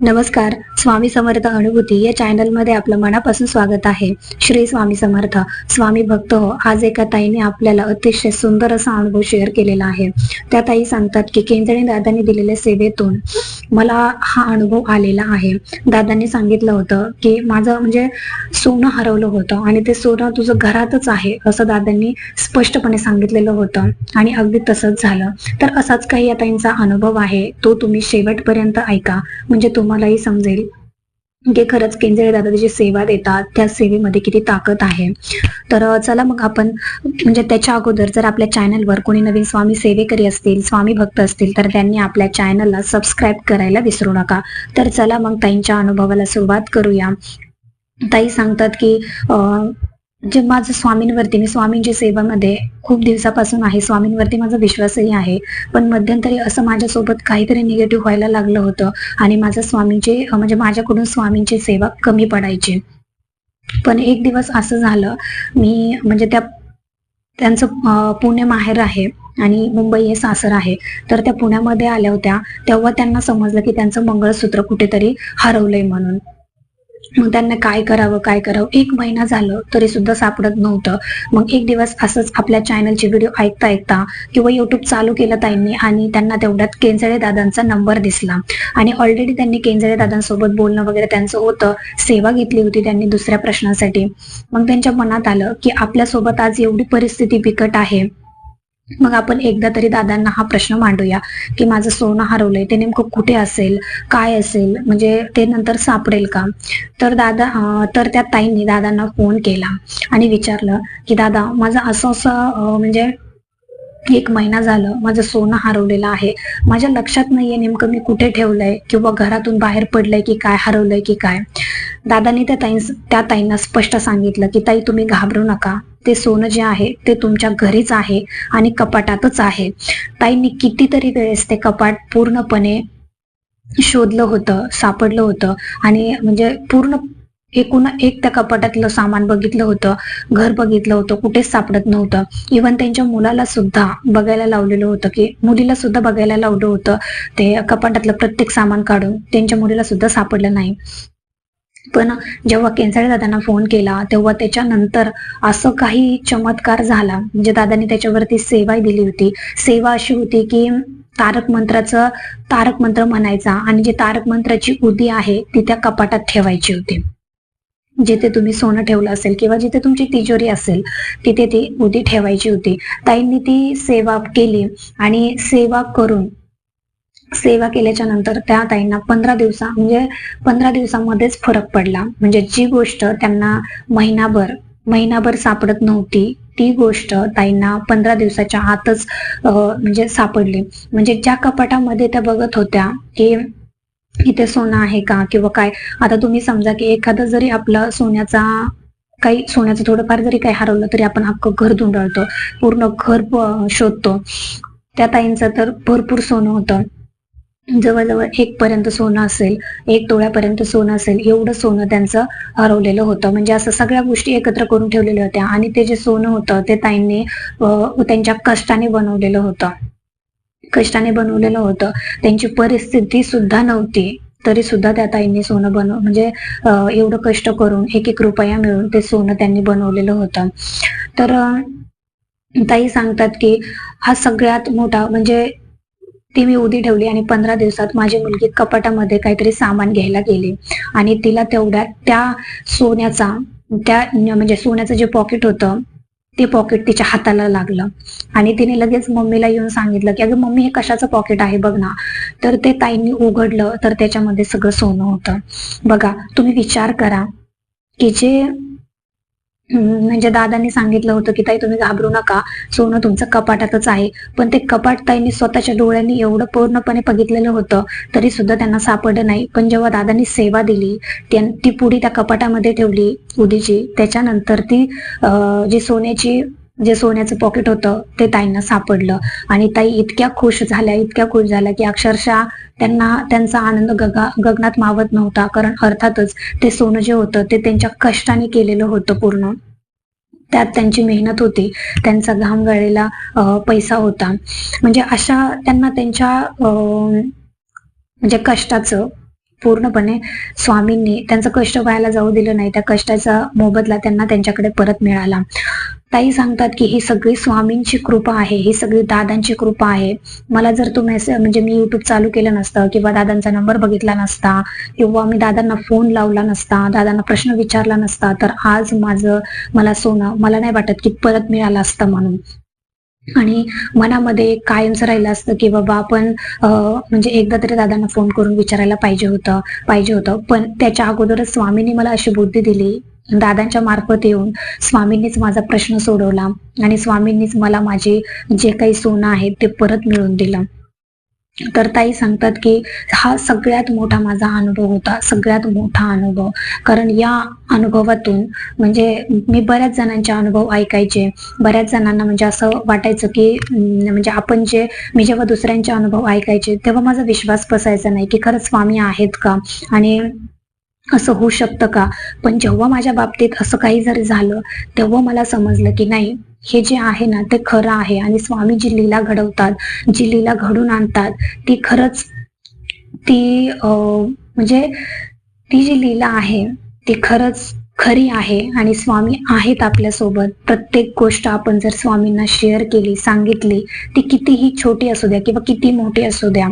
नमस्कार स्वामी समर्थ अनुभूती या चॅनलमध्ये आपलं मनापासून स्वागत आहे. श्री स्वामी समर्थ स्वामी भक्त हो आज एका ताईने आपल्याला अतिशय सुंदर असा अनुभव शेअर केलेला आहे. त्या ताई सांगतात की केंद्रीय दादांनी दिलेल्या सेवेतून मला हा अनुभव आलेला आहे. दादांनी सांगितलं होतं की माझं म्हणजे सोनं हरवलं होतं आणि ते सोनं तुझं घरातच आहे असं दादांनी स्पष्टपणे सांगितलेलं होतं आणि अगदी तसंच झालं. तर असाच काही या ताईंचा अनुभव आहे तो तुम्ही शेवटपर्यंत ऐका. म्हणजे तुम्हालाही समजेल की खरंच केंद्रीय दादा जी सेवा देतात त्या सेवेमध्ये किती ताकद आहे. तर चला मग आपण म्हणजे त्याच्या अगोदर जर आपल्या चॅनलवर कोणी नवीन स्वामी सेवेकरी असतील स्वामी भक्त असतील तर त्यांनी आपल्या चॅनलला सबस्क्राईब करायला विसरू नका. तर चला मग ताईंच्या अनुभवाला सुरुवात करूया. ताई सांगतात की जे माझं स्वामींवरती मी स्वामींच्या सेवेमध्ये खूप दिवसापासून आहे. स्वामींवरती माझा विश्वासही आहे. पण मध्यंतरी असं माझ्यासोबत काहीतरी निगेटिव्ह व्हायला लागलं होतं आणि माझं स्वामींची म्हणजे माझ्याकडून स्वामींची सेवा कमी पडायची. पण एक दिवस असं झालं मी म्हणजे त्या त्यांचं पुणे माहेर आहे आणि मुंबई हे सासर आहे. तर त्या पुण्यामध्ये आल्या होत्या. तेव्हा त्यांना समजलं की त्यांचं मंगळसूत्र कुठेतरी हरवलंय म्हणून. मग त्यांना काय करावं काय करावं? एक महिना झालं तरी सुद्धा सापडत नव्हतं. मग एक दिवस असंच आपल्या चॅनलचे व्हिडिओ ऐकता ऐकता किंवा युट्यूब चालू केलं ताईंनी आणि त्यांना तेवढ्यात केंजळे दादांचा नंबर दिसला. आणि ऑलरेडी त्यांनी केंजळे दादांसोबत बोलणं वगैरे त्यांचं होतं. सेवा घेतली होती त्यांनी दुसऱ्या प्रश्नासाठी. मग त्यांच्या मनात आलं की आपल्यासोबत आज एवढी परिस्थिती बिकट आहे. मग आपण एकदा तरी दादांना हा प्रश्न मांडूया की माझं सोनं हरवलंय ते नेमकं कुठे असेल? काय असेल? म्हणजे ते नंतर सापडेल का? तर दादा तर त्या ताईंनी दादांना फोन केला आणि विचारलं की दादा माझं असं असं म्हणजे एक महिना झालं माझं सोनं हरवलेलं आहे. माझ्या लक्षात नाहीये नेमकं मी कुठे ठेवलंय किंवा घरातून बाहेर पडलंय की काय हरवलंय की काय. दादांनी त्या ताई त्या ताईंना स्पष्ट सांगितलं की ताई तुम्ही घाबरू नका. ते सोनं जे आहे ते तुमच्या घरीच आहे आणि कपाटातच आहे. ताईंनी कितीतरी वेळेस ते कपाट पूर्णपणे शोधलं होतं सापडलं होतं आणि म्हणजे पूर्ण एकूण एक त्या कपाटातलं सामान बघितलं होतं घर बघितलं होतं कुठेच सापडत नव्हतं. इवन त्यांच्या मुलाला सुद्धा बघायला लावलेलं होतं की मुलीला सुद्धा बघायला लावलं होतं. ते कपाटातलं प्रत्येक सामान काढून त्यांच्या मुलीला सुद्धा सापडलं नाही. पण जेव्हा केंचाळे दादांना फोन केला तेव्हा त्याच्यानंतर असं काही चमत्कार झाला. म्हणजे दादांनी त्याच्यावरती सेवा दिली होती. सेवा अशी होती की तारक मंत्राचं तारक मंत्र म्हणायचा आणि जे तारक मंत्राची उदी आहे ती त्या कपाटात ठेवायची होती. जिथे तुम्ही सोनं ठेवलं असेल किंवा जिथे तुमची तिजोरी असेल तिथे ती उदी ठेवायची होती. ताईंनी ती सेवा केली आणि सेवा करून सेवा केल्याच्यानंतर त्या ताईंना पंधरा दिवसा म्हणजे पंधरा दिवसामध्येच फरक पडला. म्हणजे जी गोष्ट त्यांना महिनाभर महिनाभर सापडत नव्हती ती गोष्ट ताईंना पंधरा दिवसाच्या आतच म्हणजे सापडली. म्हणजे ज्या कपाटामध्ये त्या बघत होत्या की इथे सोनं आहे का? किंवा काय? आता तुम्ही समजा की एखादं जरी आपलं सोन्याचा काही सोन्याचं थोडंफार जरी काही हरवलं तरी आपण अख्खं घर धुंडाळतो पूर्ण घर शोधतो. त्या ताईंचं तर भरपूर सोनं होतं. जवळजवळ एक पर्यंत सोनं असेल एक तोळ्यापर्यंत सोनं असेल एवढं सोनं त्यांचं हरवलेलं होतं. म्हणजे असं सगळ्या गोष्टी एकत्र करून ठेवलेल्या होत्या. आणि ते जे सोनं होतं ते ताईंनी त्यांच्या कष्टाने बनवलेलं होतं. कष्टाने बनवलेलं होतं. त्यांची परिस्थिती सुद्धा नव्हती. तरी सुद्धा त्या ताईंनी सोनं बनव म्हणजे एवढं कष्ट करून एक एक रुपया मिळून ते सोनं त्यांनी बनवलेलं होतं. तर ताई सांगतात की हा सगळ्यात मोठा म्हणजे ती मी उदी ठेवली आणि पंधरा दिवसात माझी मुलगी कपाटामध्ये काहीतरी सामान घ्यायला गेली. आणि तिला तेवढ्या त्या सोन्याचा त्या म्हणजे सोन्याचं जे पॉकेट होतं ते पॉकेट तिच्या हाताला लागलं. आणि तिने लगेच मम्मीला येऊन सांगितलं की अगं मम्मी हे कशाचं पॉकेट आहे? बघ ना. तर ते ताईंनी उघडलं तर त्याच्यामध्ये सगळं सोनं होतं. बघा तुम्ही विचार करा की जे म्हणजे दादांनी सांगितलं होतं की ताई तुम्ही घाबरू नका. सोनं तुमचं कपाटातच आहे. पण ते कपाट ताईंनी स्वतःच्या डोळ्यांनी एवढं पूर्णपणे बघितलेलं होतं तरी सुद्धा त्यांना सापडलं नाही. पण जेव्हा दादांनी सेवा दिली ती पुडी त्या कपाटामध्ये ठेवली उदीची त्याच्यानंतर ती अं, जी सोन्याची जे सोन्याचं पॉकेट होतं ते ताईंना सापडलं. आणि ताई इतक्या खुश झाल्या इतक्या खुश झाल्या की अक्षरशः त्यांना त्यांचा आनंद गगा गगनात मावत नव्हता. कारण अर्थातच ते सोनं जे होतं ते त्यांच्या कष्टाने केलेलं होतं पूर्ण. त्यात त्यांची मेहनत होती. त्यांचा घाम गाळलेला पैसा होता. म्हणजे अशा त्यांना त्यांच्या म्हणजे कष्टाचं पूर्णपणे स्वामींनी त्यांचं कष्ट व्हायला जाऊ दिलं नाही. त्या कष्टाचा मोबदला त्यांना त्यांच्याकडे परत मिळाला. ताई सांगतात की ही सगळी स्वामींची कृपा आहे ही सगळी दादांची कृपा आहे. मला जर तो मेसेज म्हणजे मी युट्यूब चालू केलं नसतं किंवा दादांचा नंबर बघितला नसता किंवा मी दादांना फोन लावला नसता दादांना प्रश्न विचारला नसता तर आज माझं मला सोनं मला नाही वाटत की परत मिळालं असतं म्हणून. आणि मनामध्ये कायमचं राहिलं असतं की बाबा आपण म्हणजे एकदा तरी दादांना फोन करून विचारायला पाहिजे होतं पाहिजे होतं. पण त्याच्या अगोदरच स्वामींनी मला अशी बुद्धी दिली दादांच्या मार्फत येऊन स्वामींनीच माझा प्रश्न सोडवला आणि स्वामींनीच मला माझे जे काही सोनं आहे ते परत मिळवून दिलं. तर ताई सांगतात की हा सगळ्यात मोठा माझा अनुभव होता सगळ्यात मोठा अनुभव. कारण या अनुभवातून म्हणजे मी बऱ्याच जणांचे अनुभव ऐकायचे. बऱ्याच जणांना म्हणजे असं वाटायचं की म्हणजे आपण जे मी जेव्हा दुसऱ्यांचे अनुभव ऐकायचे तेव्हा माझा विश्वास बसायचा नाही की खरंच स्वामी आहेत का? आणि असं होऊ शकतं का? पण जेव्हा माझ्या बाबतीत असं काही जर झालं तेव्हा मला समजलं की नाही हे जे आहे ना ते खरं आहे. आणि स्वामी जी लीला घडवतात जी लीला घडून आणतात ती खरंच ती म्हणजे ती जी लीला आहे ती खरंच खरी आहे. आणि स्वामी आहेत आपल्यासोबत. प्रत्येक गोष्ट आपण जर स्वामींना शेअर केली सांगितली ती कितीही छोटी असू द्या किंवा किती मोठी असू द्या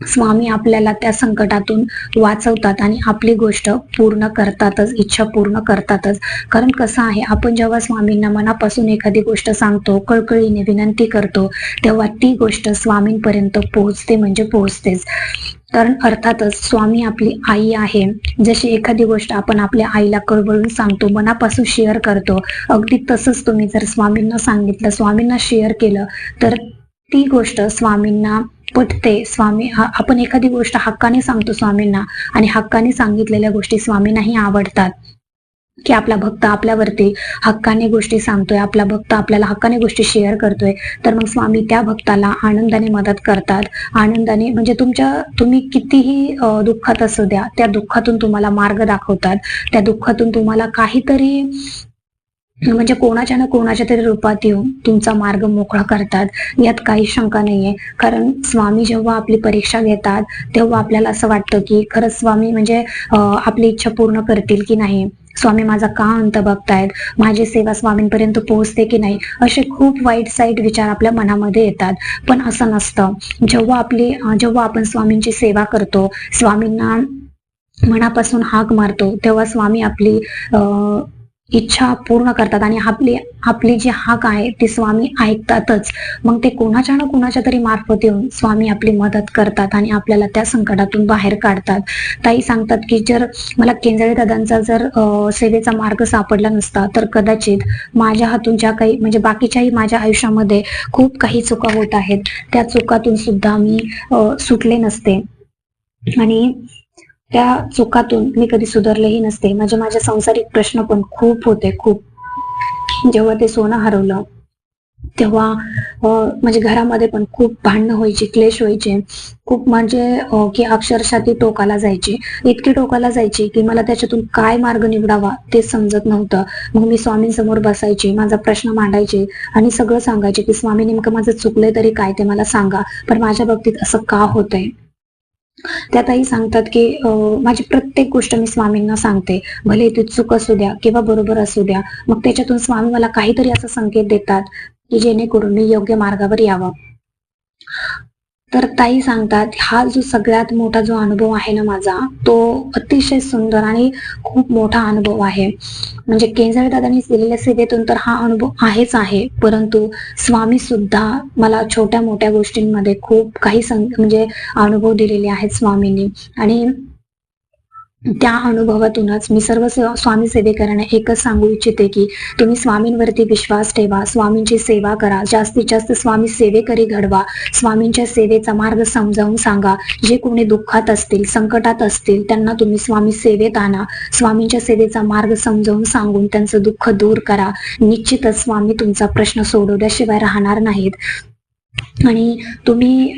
स्वामी आपल्याला त्या संकटातून वाचवतात आणि आपली गोष्ट पूर्ण करतातच इच्छा पूर्ण करतातच. कारण कसं आहे आपण जेव्हा स्वामींना मनापासून एखादी गोष्ट सांगतो कळकळीने विनंती करतो तेव्हा ती गोष्ट स्वामींपर्यंत पोहोचते म्हणजे पोहोचतेच. कारण अर्थातच स्वामी आपली आई आहे. जशी एखादी गोष्ट आपण आपल्या आईला कळवळून सांगतो मनापासून शेअर करतो अगदी तसंच तुम्ही जर स्वामींना सांगितलं स्वामींना शेअर केलं तर ती गोष्ट स्वामींना पटते स्वामी. आपण एखादी गोष्ट हक्काने सांगतो स्वामींना आणि हक्काने सांगितलेल्या गोष्टी स्वामींनाही आवडतात. की आपला भक्त आपल्यावरती हक्काने गोष्टी सांगतोय आपला भक्त आपल्याला हक्काने गोष्टी शेअर करतोय तर मग स्वामी त्या भक्ताला आनंदाने मदत करतात. आनंदाने म्हणजे तुमच्या तुम्ही कितीही दुःखात असू द्या त्या दुःखातून तुम्हाला मार्ग दाखवतात. त्या दुःखातून तुम्हाला काहीतरी म्हणजे कोणाच्या ना कोणाच्या तरी रूपात येऊन तुमचा मार्ग मोकळा करतात. यात काही शंका नाहीये. कारण स्वामी जेव्हा आपली परीक्षा घेतात तेव्हा आपल्याला असं वाटतं की खरंच स्वामी म्हणजे आपली इच्छा पूर्ण करतील की नाही? स्वामी माझा का अंत बघतायत? माझी सेवा स्वामींपर्यंत पोहोचते की नाही? असे खूप वाईट साईट विचार आपल्या मनामध्ये येतात. पण असं नसतं. जेव्हा आपली जेव्हा आपण स्वामींची सेवा करतो स्वामींना मनापासून हाक मारतो तेव्हा स्वामी आपली अं, इच्छा पूर्ण करतात आणि आपली आपली जी हाक आहे ती स्वामी ऐकतातच. मग ते कोणाच्या ना कोणाच्या तरी मार्फत येऊन स्वामी आपली मदत करतात आणि आपल्याला त्या संकटातून बाहेर काढतात. ताई सांगतात की जर मला केंजळे दादांचा जर सेवेचा मार्ग सापडला नसता तर कदाचित माझ्या हातून ज्या काही म्हणजे बाकीच्याही माझ्या आयुष्यामध्ये खूप काही चुका होत आहेत. त्या चुकातून सुद्धा मी सुटले नसते. आणि त्या चुकातून मी कधी सुधारलेही नसते. म्हणजे माझे सांसारिक प्रश्न पण खूप होते खूप. जेव्हा ते सोनं हरवलं तेव्हा म्हणजे घरामध्ये पण खूप भांडणं व्हायची क्लेश व्हायचे. खूप म्हणजे की अक्षरशः ती टोकाला जायची. इतकी टोकाला जायची की मला त्याच्यातून काय मार्ग निवडावा ते समजत नव्हतं. मग मी स्वामींसमोर बसायची माझा प्रश्न मांडायचे आणि सगळं सांगायचे की स्वामी नेमकं माझं चुकलंय तरी काय ते मला सांगा. पण माझ्या बाबतीत असं का होतंय? त्या ताई सांगतात की माझी प्रत्येक गोष्ट मी स्वामींना सांगते. भले ती चूक असू द्या किंवा बरोबर असू द्या मग त्याच्यातून स्वामी मला काहीतरी असा संकेत देतात की जेणेकरून मी योग्य मार्गावर यावं. तर ताई सांगतात हा जो सगळ्यात मोठा जो अनुभव आहे ना माझा तो अतिशय सुंदर आणि खूप मोठा अनुभव आहे. म्हणजे केंजळे दादांनी दिलेल्या सेवेतून तर हा अनुभव आहेच आहे परंतु स्वामी सुद्धा मला छोट्या मोठ्या गोष्टींमध्ये खूप काही म्हणजे अनुभव दिलेले आहेत स्वामींनी. आणि त्या अनुभवातूनच मी सर्व स्वामी सेवेकरांना एकच सांगू इच्छिते की तुम्ही स्वामींवरती विश्वास ठेवा स्वामींची सेवा करा जास्तीत जास्त स्वामी सेवेकरी घडवा स्वामींच्या सेवेचा मार्ग समजावून सांगा. जे कोणी दुःखात असतील संकटात असतील त्यांना तुम्ही स्वामी सेवेत आणा. स्वामींच्या सेवेचा मार्ग समजावून सांगून त्यांचं दुःख दूर करा. निश्चितच स्वामी तुमचा प्रश्न सोडवल्याशिवाय राहणार नाहीत. आणि तुम्ही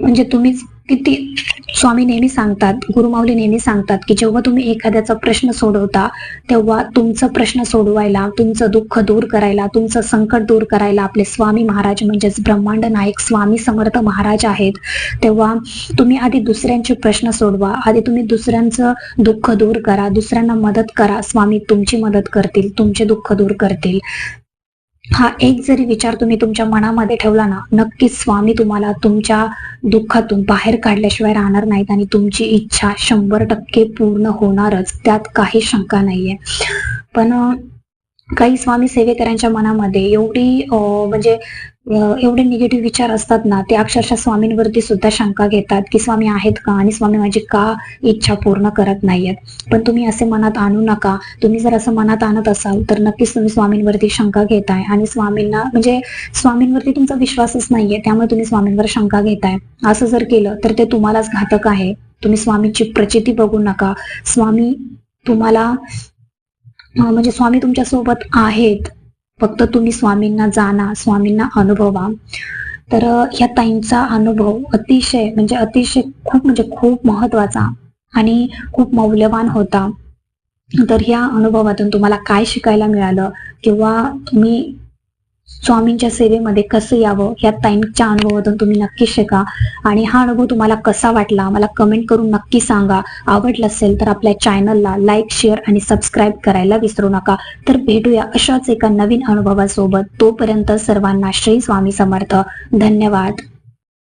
म्हणजे तुम्ही किती स्वामी नेहमी सांगतात गुरुमाऊली नेहमी सांगतात की जेव्हा तुम्ही एखाद्याचा प्रश्न सोडवता तेव्हा तुमचा प्रश्न सोडवायला तुमचं दुःख दूर करायला तुमचं संकट दूर करायला आपले स्वामी महाराज म्हणजेच ब्रह्मांड नायक स्वामी समर्थ महाराज आहेत. तेव्हा तुम्ही आधी दुसऱ्यांचे प्रश्न सोडवा आधी तुम्ही दुसऱ्यांचं दुःख दूर करा दुसऱ्यांना मदत करा स्वामी तुमची मदत करतील तुमचे दुःख दूर करतील. हा एक जरी विचार तुम्ही तुमच्या मनामध्ये ठेवला ना नक्कीच स्वामी तुम्हाला तुमच्या दुःखातून बाहेर काढल्याशिवाय राहणार नाहीत आणि तुमची इच्छा शंभर टक्के पूर्ण होणारच त्यात काही शंका नाहीये. पण काही स्वामी सेवेकरांच्या मनामध्ये एवढी म्हणजे एवढे निगेटिव्ह विचार असतात ना ते अक्षरशः स्वामींवरती सुद्धा शंका घेतात की स्वामी आहेत का आणि स्वामी माझी का इच्छा पूर्ण करत नाहीयेत? पण तुम्ही असे मनात आणू नका. तुम्ही जर असं मनात आणत असाल तर नक्कीच तुम्ही स्वामींवरती शंका घेताय आणि स्वामींना म्हणजे स्वामींवरती तुमचा विश्वासच नाहीये त्यामुळे तुम्ही स्वामींवर शंका घेताय. असं जर केलं तर ते तुम्हालाच घातक आहे. तुम्ही स्वामींची प्रचिती बघू नका. स्वामी तुम्हाला म्हणजे स्वामी तुमच्यासोबत आहेत. फक्त तुम्ही स्वामींना जाणा स्वामींना अनुभवा. तर ह्या ताईंचा अनुभव अतिशय म्हणजे अतिशय खूप म्हणजे खूप महत्त्वाचा आणि खूप मौल्यवान होता. तर ह्या अनुभवातून तुम्हाला काय शिकायला मिळालं? किंवा तुम्ही स्वामींच्या सेवेमध्ये कसं यावं या ताईंच्या अनुभवातून तुम्ही नक्की शिका. आणि हा अनुभव तुम्हाला कसा वाटला मला कमेंट करून नक्की सांगा. आवडला असेल तर आपल्या चॅनलला लाईक शेअर आणि सबस्क्राईब करायला विसरू नका. तर भेटूया अशाच एका नवीन अनुभवासोबत. तोपर्यंत सर्वांना श्री स्वामी समर्थ. धन्यवाद.